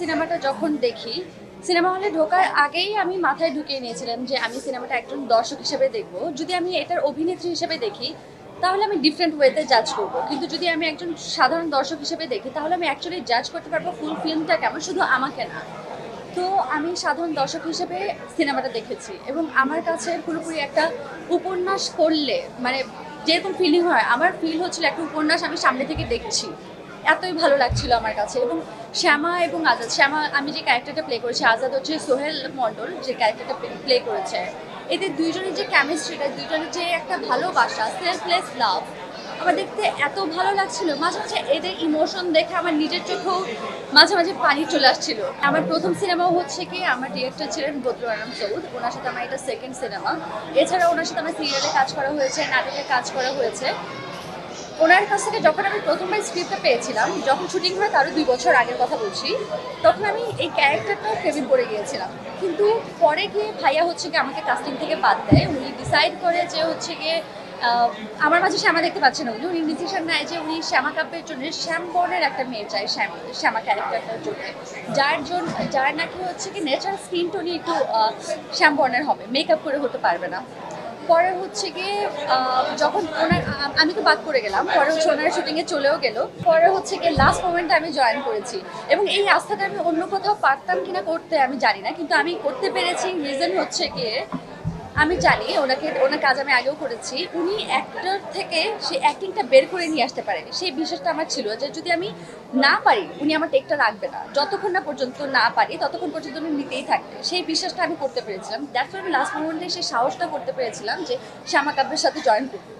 সিনেমাটা যখন দেখি, সিনেমা হলে ঢোকার আগেই আমি মাথায় ঢুকিয়ে নিয়েছিলাম যে আমি সিনেমাটা একজন দর্শক হিসেবে দেখব। যদি আমি এটার অভিনেত্রী হিসেবে দেখি, তাহলে আমি ডিফারেন্ট ওয়েতে জাজ করব। কিন্তু যদি আমি একজন সাধারণ দর্শক হিসেবে দেখি, তাহলে আমি অ্যাকচুয়ালি জাজ করতে পারব ফুল ফিল্মটা কেমন, শুধু আমাকে না। তো আমি সাধারণ দর্শক হিসেবে সিনেমাটা দেখেছি এবং আমার কাছে পুরোপুরি একটা উপন্যাস পড়লে মানে যেরকম ফিলিং হয়, আমার ফিল হচ্ছিল একটা উপন্যাস আমি সামনে থেকে দেখছি। এতই ভালো লাগছিল আমার কাছে। এবং শ্যামা এবং আজাদ, শ্যামা, আমি যে ক্যারেক্টারটা প্লে করেছি, আজাদ হচ্ছে সোহেল মণ্ডল যে ক্যারেক্টারটা প্লে করেছে। এদের দুইজনের যে কেমিস্ট্রিটা দুইজনের যে একটা ভালোবাসা সেলফলেস লাভ আমার দেখতে এত ভালো লাগছিল। মাঝে মাঝে এদের ইমোশন দেখে আমার নিজের চোখেও মাঝে মাঝে পানি চলে আসছিল। আমার প্রথম সিনেমাও হচ্ছে কি, আমার ডিরেক্টর ছিলেন বদরুল আলম সৌদ। ওনার সাথে আমার এটা সেকেন্ড সিনেমা এছাড়া ওনার সাথে আমার সিরিয়ালে কাজ করা হয়েছে নাটকে কাজ করা হয়েছে। ওনার কাছ থেকে যখন আমি প্রথমবার স্ক্রিপ্টটা পেয়েছিলাম, যখন শুটিং হয় তারও দুই বছর আগের কথা বলছি, তখন আমি এই ক্যারেক্টারটাও প্রেমে পড়ে গিয়েছিলাম। কিন্তু পরে গিয়ে ভাইয়া হচ্ছে গিয়ে আমাকে কাস্টিং থেকে বাদ দেয়। উনি ডিসাইড করে যে হচ্ছে গিয়ে আমার মাঝে শ্যামা দেখতে পাচ্ছেন না। উনি উনি ডিসিশন নেয় যে উনি শ্যামা কাব্যের জন্য শ্যাম বর্ণের একটা মেয়ে চাই শ্যাম, শ্যামা ক্যারেক্টারটার জন্য। যার জন্য যার নাকি হচ্ছে কি ন্যাচারাল স্কিন টোনই একটু শ্যাম বর্ণের হবে। মেকআপ করে হতে পারবে না। পরে হচ্ছে গিয়ে যখন ওনার আমি তো বাদ করে গেলাম, পরে হচ্ছে ওনার শুটিংয়ে চলেও গেল। পরে হচ্ছে গিয়ে লাস্ট মোমেন্টে আমি জয়েন করেছি। এবং এই আস্থাটা আমি অন্য কোথাও পারতাম কিনা করতে আমি জানি না, কিন্তু আমি করতে পেরেছি। রিজন হচ্ছে গিয়ে আমি জানি, ওনাকে, ওনার কাজ আমি আগেও করেছি। উনি অ্যাক্টর থেকে সে অ্যাক্টিংটা বের করে নিয়ে আসতে পারেন। সেই বিশ্বাসটা আমার ছিল যে যদি আমি না পারি, উনি আমার টেকটা রাখবে না। যতক্ষণ না পর্যন্ত না পারি, ততক্ষণ পর্যন্ত উনি নিতেই থাকবে। সেই বিশ্বাসটা আমি করতে পেরেছিলাম। দ্যাটস আমি লাস্ট মোমেন্টে সেই সাহসটা করতে পেরেছিলাম যে শ্যামা কাব্যের সাথে জয়েন করব